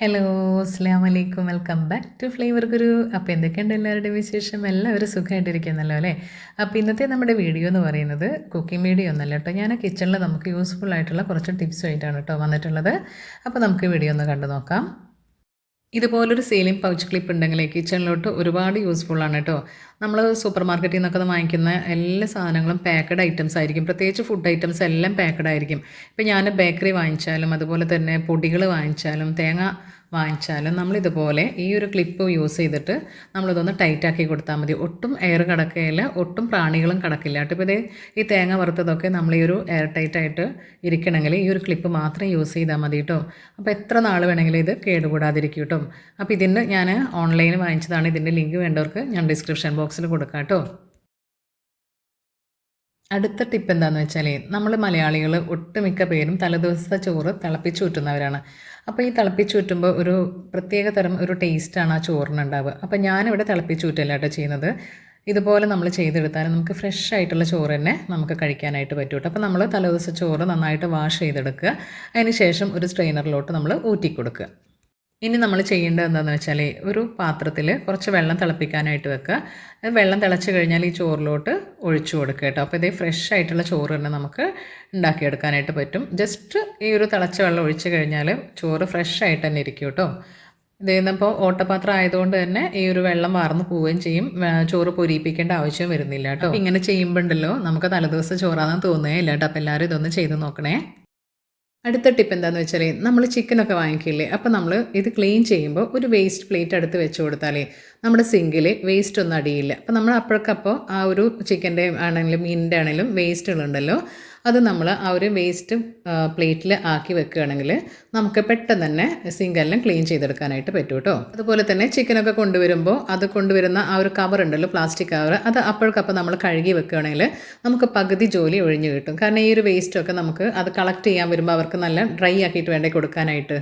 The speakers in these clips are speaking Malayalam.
ഹലോ അസ്സാം വലൈക്കും welcome back to flavour Guru അപ്പോൾ എന്തൊക്കെയുണ്ട് എല്ലാവരുടെയും വിശേഷം? എല്ലാവരും സുഖമായിട്ടിരിക്കുന്നല്ലോ അല്ലേ? അപ്പോൾ ഇന്നത്തെ നമ്മുടെ വീഡിയോ എന്ന് പറയുന്നത് കുക്കിംഗ് വീഡിയോ ഒന്നല്ല കേട്ടോ. ഞാൻ കിച്ചണിൽ നമുക്ക് യൂസ്ഫുൾ ആയിട്ടുള്ള കുറച്ച് ടിപ്സ് ടിപ്സുമായിട്ടാണ് കേട്ടോ വന്നിട്ടുള്ളത്. അപ്പോൾ നമുക്ക് വീഡിയോ ഒന്ന് കണ്ടു നോക്കാം ഇതുപോലൊരു സീലിംഗ് പൗച്ച് ക്ലിപ്പ് ഉണ്ടെങ്കിൽ കിച്ചണിലോട്ട് ഒരുപാട് യൂസ്ഫുള്ളാണ് കേട്ടോ. നമ്മൾ സൂപ്പർ മാർക്കറ്റിൽ നിന്നൊക്കെ വാങ്ങിക്കുന്ന എല്ലാ സാധനങ്ങളും പാക്കഡ് ഐറ്റംസ് ആയിരിക്കും. പ്രത്യേകിച്ച് ഫുഡ് ഐറ്റംസ് എല്ലാം പാക്കഡ് ആയിരിക്കും. ഇപ്പം ഞാൻ ബേക്കറി വാങ്ങിച്ചാലും അതുപോലെ തന്നെ പൊടികൾ വാങ്ങിച്ചാലും തേങ്ങ വാങ്ങിച്ചാലും നമ്മളിതുപോലെ ഈ ഒരു ക്ലിപ്പ് യൂസ് ചെയ്തിട്ട് നമ്മളിതൊന്ന് ടൈറ്റാക്കി കൊടുത്താൽ മതി. ഒട്ടും എയർ കിടക്കുകയില്ല ഒട്ടും പ്രാണികളും കിടക്കില്ല. കേട്ടോ ഇപ്പോൾ ഇതേ ഈ തേങ്ങ വറുത്തതൊക്കെ നമ്മൾ ഈ ഒരു എയർ ടൈറ്റായിട്ട് ഇരിക്കണമെങ്കിൽ ഈ ഒരു ക്ലിപ്പ് മാത്രം യൂസ് ചെയ്താൽ മതി കേട്ടോ. അപ്പോൾ എത്ര നാൾ വേണമെങ്കിലും ഇത് കേടുകൂടാതിരിക്കും കേട്ടോ. അപ്പോൾ ഇതിന്റെ ഞാൻ ഓൺലൈനിൽ വാങ്ങിച്ചതാണ്. ഇതിന്റെ ലിങ്ക് വേണ്ടവർക്ക് ഞാൻ ഡിസ്ക്രിപ്ഷൻ ബോക്സിൽ കൊടുക്കാം കേട്ടോ. അടുത്ത ടിപ്പ് എന്താണെന്ന് വെച്ചാൽ നമ്മൾ മലയാളികൾ ഒട്ടുമിക്ക പേരും തലേദിവസത്തെ ചോറ് തിളപ്പിച്ചൂറ്റുന്നവരാണ് അപ്പോൾ ഈ തിളപ്പിച്ചൂറ്റുമ്പോൾ ഒരു പ്രത്യേക തരം ഒരു ടേസ്റ്റാണ് ആ ചോറിനുണ്ടാവുക. അപ്പോൾ ഞാനിവിടെ തിളപ്പിച്ചൂറ്റല്ല കേട്ടോ ചെയ്യുന്നത്. ഇതുപോലെ നമ്മൾ ചെയ്തെടുത്താൽ നമുക്ക് ഫ്രഷ് ആയിട്ടുള്ള ചോറ് തന്നെ നമുക്ക് കഴിക്കാനായിട്ട് പറ്റും കേട്ടോ അപ്പോൾ നമ്മൾ തലേദിവസ ചോറ് നന്നായിട്ട് വാഷ് ചെയ്തെടുക്കുക. അതിന് ശേഷം ഒരു സ്ട്രെയിനറിലോട്ട് നമ്മൾ ഊറ്റി കൊടുക്കുക ഇനി നമ്മൾ ചെയ്യേണ്ടത് എന്താണെന്ന് വെച്ചാൽ ഒരു പാത്രത്തിൽ കുറച്ച് വെള്ളം തിളപ്പിക്കാനായിട്ട് വെക്കുക. വെള്ളം തിളച്ച് കഴിഞ്ഞാൽ ഈ ചോറിലോട്ട് ഒഴിച്ചു കൊടുക്കുക കേട്ടോ. അപ്പോൾ ഇതേ ഫ്രഷ് ആയിട്ടുള്ള ചോറ് തന്നെ നമുക്ക് ഉണ്ടാക്കിയെടുക്കാനായിട്ട് പറ്റും. ജസ്റ്റ് ഈ ഒരു തിളച്ച വെള്ളം ഒഴിച്ച് കഴിഞ്ഞാൽ ചോറ് ഫ്രഷ് ആയിട്ട് തന്നെ ഇരിക്കും കേട്ടോ. ഇതേന്നപ്പോൾ ഓട്ടപാത്രം ആയതുകൊണ്ട് തന്നെ ഈ ഒരു വെള്ളം വാർന്നു പോവുകയും ചെയ്യും. ചോറ് പൊരിയിപ്പിക്കേണ്ട ആവശ്യം വരുന്നില്ല കേട്ടോ. ഇങ്ങനെ ചെയ്യുമ്പോണ്ടല്ലോ നമുക്ക് തലേദിവസം ചോറാണെന്ന് തോന്നുകയില്ല കേട്ടോ. അപ്പോൾ എല്ലാവരും ഇതൊന്ന് ചെയ്ത് നോക്കണേ. അടുത്ത ടിപ്പ് എന്താണെന്ന് വെച്ചാൽ നമ്മൾ ചിക്കനൊക്കെ വാങ്ങിക്കില്ലേ? അപ്പോൾ നമ്മൾ ഇത് ക്ലീൻ ചെയ്യുമ്പോൾ ഒരു വേസ്റ്റ് പ്ലേറ്റ് അടുത്ത് വെച്ച് കൊടുത്താലേ നമ്മുടെ സിങ്കിൽ വേസ്റ്റ് ഒന്നും അടിയില്ല. അപ്പോൾ നമ്മൾ അപ്പോഴേക്കപ്പോൾ ആ ഒരു ചിക്കന്റെ ആണെങ്കിലും മീനിന്റെ ആണെങ്കിലും വേസ്റ്റുകളുണ്ടല്ലോ അത് നമ്മൾ ആ ഒരു വേസ്റ്റ് പ്ലേറ്റിൽ ആക്കി വെക്കുകയാണെങ്കിൽ നമുക്ക് പെട്ടെന്ന് തന്നെ സിങ്കെല്ലാം ക്ലീൻ ചെയ്തെടുക്കാനായിട്ട് പറ്റും കേട്ടോ അതുപോലെ തന്നെ ചിക്കനൊക്കെ കൊണ്ടുവരുമ്പോൾ അത് കൊണ്ടുവരുന്ന ആ ഒരു കവർ ഉണ്ടല്ലോ പ്ലാസ്റ്റിക് കവർ അത് അപ്പോഴേക്കപ്പോൾ നമ്മൾ കഴുകി വെക്കുകയാണെങ്കിൽ നമുക്ക് പകുതി ജോലി ഒഴിഞ്ഞു കിട്ടും. കാരണം ഈ ഒരു വേസ്റ്റൊക്കെ നമുക്ക് അത് കളക്ട് ചെയ്യാൻ വരുമ്പോൾ അവർക്ക് നല്ല ഡ്രൈ ആക്കിയിട്ട് വേണ്ടേ കൊടുക്കാനായിട്ട്.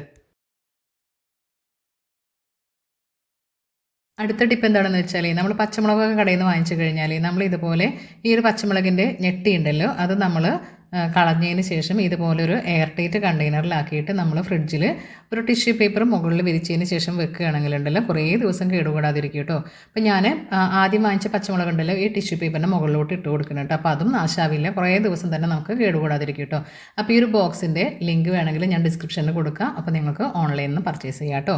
അടുത്ത ടിപ്പ് എന്താണെന്ന് വെച്ചാൽ നമ്മൾ പച്ചമുളകൊക്കെ കടയിൽ നിന്ന് വാങ്ങിച്ചു കഴിഞ്ഞാൽ നമ്മൾ ഇതുപോലെ ഈ ഒരു പച്ചമുളകിന്റെ ഞെട്ടി ഉണ്ടല്ലോ അത് നമ്മൾ കളഞ്ഞതിന് ശേഷം ഇതുപോലൊരു എയർ ടൈറ്റ് കണ്ടെയ്നറിലാക്കിയിട്ട് നമ്മൾ ഫ്രിഡ്ജിൽ ഒരു ടിഷ്യൂ പേപ്പർ മുകളിൽ വിരിച്ചതിന് ശേഷം വെക്കുകയാണെങ്കിലുണ്ടല്ലോ കുറേ ദിവസം കേടുകൂടാതിരിക്കും കേട്ടോ. അപ്പോൾ ഞാൻ ആദ്യം വാങ്ങിച്ച പച്ചമുളക് ഉണ്ടല്ലോ ഈ ടിഷ്യൂ പേപ്പറിന്റെ മുകളിലോട്ട് ഇട്ട് കൊടുക്കണം കേട്ടോ. അപ്പോൾ അതും നാശാവില്ല കുറേ ദിവസം തന്നെ നമുക്ക് കേടുകൂടാതിരിക്കും കേട്ടോ. അപ്പോൾ ഈ ഒരു ബോക്സിന്റെ ലിങ്ക് വേണമെങ്കിൽ ഞാൻ ഡിസ്ക്രിപ്ഷനിൽ കൊടുക്കാം. അപ്പോൾ നിങ്ങൾക്ക് ഓൺലൈനിൽ നിന്ന് പർച്ചേസ് ചെയ്യാം കേട്ടോ.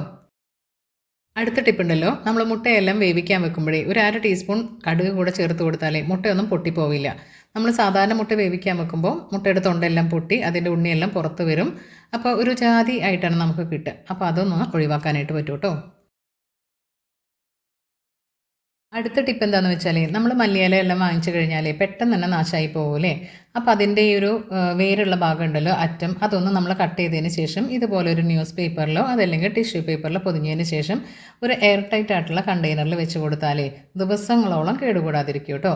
അടുത്ത ടിപ്പ് ഉണ്ടല്ലോ. നമ്മൾ മുട്ടയെല്ലാം വേവിക്കാൻ വെക്കുമ്പോഴേ ഒരു അര ടീസ്പൂൺ കടുക് കൂടെ ചേർത്ത് കൊടുത്താലേ മുട്ടയൊന്നും പൊട്ടിപ്പോവില്ല. നമ്മൾ സാധാരണ മുട്ട വേവിക്കാൻ വെക്കുമ്പോൾ മുട്ടയുടെ തൊണ്ടെല്ലാം പൊട്ടി അതിന്റെ ഉണ്ണിയെല്ലാം പുറത്ത് വരും. അപ്പോൾ ഒരു ജാതി ആയിട്ടാണ് നമുക്ക് കിട്ടുക. അപ്പോൾ അതൊന്ന് ഒഴിവാക്കാനായിട്ട് പറ്റും കേട്ടോ. അടുത്ത ടിപ്പ് എന്താണെന്ന് വെച്ചാൽ നമ്മൾ മല്ലിയില എല്ലാം വാങ്ങിച്ചു കഴിഞ്ഞാൽ പെട്ടെന്ന് തന്നെ നാശമായി പോകൂലേ അപ്പോൾ അതിന്റെ ഈ ഒരു വേരുള്ള ഭാഗം ഉണ്ടല്ലോ അറ്റം അതൊന്ന് നമ്മൾ കട്ട് ചെയ്തതിന് ശേഷം ഇതുപോലെ ഒരു ന്യൂസ് പേപ്പറിലോ അതല്ലെങ്കിൽ ടിഷ്യൂ പേപ്പറിലോ പൊതിഞ്ഞതിന് ശേഷം ഒരു എയർ ടൈറ്റ് ആയിട്ടുള്ള കണ്ടെയ്നറിൽ വെച്ച് കൊടുത്താലേ ദിവസങ്ങളോളം കേടുകൂടാതിരിക്കും കേട്ടോ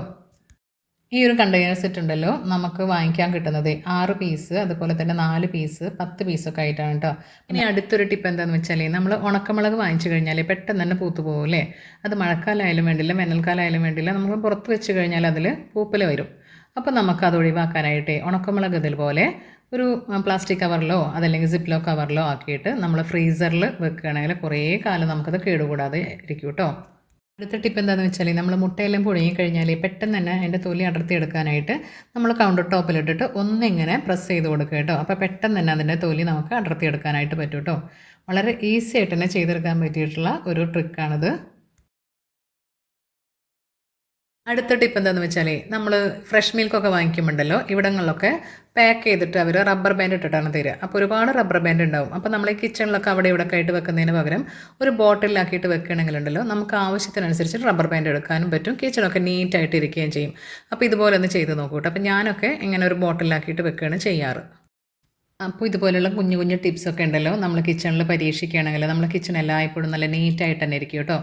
ഈ ഒരു കണ്ടെയ്നർ സെറ്റ് ഉണ്ടല്ലോ നമുക്ക് വാങ്ങിക്കാൻ കിട്ടുന്നത് ആറ് പീസ് അതുപോലെ തന്നെ നാല് പീസ് പത്ത് പീസൊക്കെ ആയിട്ടാണ് കേട്ടോ ഇനി അടുത്തൊരു ടിപ്പ് എന്താണെന്ന് വെച്ചാൽ നമ്മൾ ഉണക്കമുളക് വാങ്ങിച്ചു കഴിഞ്ഞാൽ പെട്ടെന്ന് തന്നെ പൂത്തു പോകില്ലേ അത് മഴക്കാലമായാലും വേണ്ടില്ല വേനൽക്കാലമായാലും വേണ്ടില്ല നമ്മൾ പുറത്ത് വെച്ച് കഴിഞ്ഞാൽ അതിൽ പൂപ്പൽ വരും. അപ്പോൾ നമുക്കത് ഒഴിവാക്കാനായിട്ട് ഉണക്കമുളക് ഇതുപോലെ ഒരു പ്ലാസ്റ്റിക് കവറിലോ അതല്ലെങ്കിൽ സിപ്ലോ കവറിലോ ആക്കിയിട്ട് നമ്മൾ ഫ്രീസറിൽ വെക്കുകയാണെങ്കിൽ കുറേ കാലം നമുക്കത് കേടുകൂടാതെ ഇരിക്കും കേട്ടോ അടുത്ത ടിപ്പ് എന്താണെന്ന് വെച്ചാൽ നമ്മൾ മുട്ടയെല്ലാം പുഴുങ്ങി കഴിഞ്ഞാൽ പെട്ടെന്ന് തന്നെ അതിന്റെ തൊലി അടർത്തി എടുക്കാനായിട്ട് നമ്മൾ കൗണ്ടർ ടോപ്പിലിട്ടിട്ട് ഒന്നിങ്ങനെ പ്രസ് ചെയ്ത് കൊടുക്കുക കേട്ടോ. അപ്പോൾ പെട്ടെന്ന് തന്നെ അതിന്റെ തൊലി നമുക്ക് അടർത്തി എടുക്കാനായിട്ട് പറ്റും കേട്ടോ. വളരെ ഈസി ആയിട്ട് തന്നെ ചെയ്തെടുക്കാൻ പറ്റിയിട്ടുള്ള ഒരു ട്രിക്കാണിത് അടുത്ത ടിപ്പ് എന്താണെന്ന് വെച്ചാൽ നമ്മൾ ഫ്രഷ് മിൽക്കൊക്കെ വാങ്ങിക്കുമ്പോണ്ടല്ലോ ഇവിടങ്ങളിലൊക്കെ പാക്ക് ചെയ്തിട്ട് അവർ റബ്ബർ ബാൻഡ് ഇട്ടിട്ടാണ് തരിക അപ്പോൾ ഒരുപാട് റബ്ബർ ബാൻഡ് ഉണ്ടാവും. അപ്പോൾ നമ്മൾ ഈ കിച്ചണിലൊക്കെ അവിടെ ഇവിടെ ആയിട്ട് വെക്കുന്നതിന് പകരം ഒരു ബോട്ടിലാക്കിയിട്ട് വെക്കുകയാണെങ്കിലുണ്ടല്ലോ നമുക്ക് ആവശ്യത്തിനനുസരിച്ച് റബ്ബർ ബാൻഡ് എടുക്കാനും പറ്റും. കിച്ചണൊക്കെ നീറ്റായിട്ട് ഇരിക്കുകയും ചെയ്യും. അപ്പോൾ ഇതുപോലെ ഒന്ന് ചെയ്ത് നോക്കൂട്ടോ അപ്പോൾ ഞാനൊക്കെ ഇങ്ങനെ ഒരു ബോട്ടിലാക്കിയിട്ട് വെക്കുകയാണ് ചെയ്യാറ്. അപ്പോൾ ഇതുപോലെയുള്ള കുഞ്ഞു കുഞ്ഞു ടിപ്സൊക്കെ ഉണ്ടല്ലോ. നമ്മൾ കിച്ചണിൽ പരീക്ഷിക്കുകയാണെങ്കിൽ നമ്മൾ കിച്ചൺ എല്ലായ്പ്പോഴും നല്ല നീറ്റായിട്ട് തന്നെ ഇരിക്കും കേട്ടോ.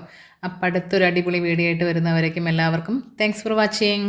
അപ്പം അടുത്തൊരു അടിപൊളി വീഡിയോ ആയിട്ട് വരുന്നവരേക്കും എല്ലാവർക്കും താങ്ക്സ് ഫോർ വാച്ചിങ്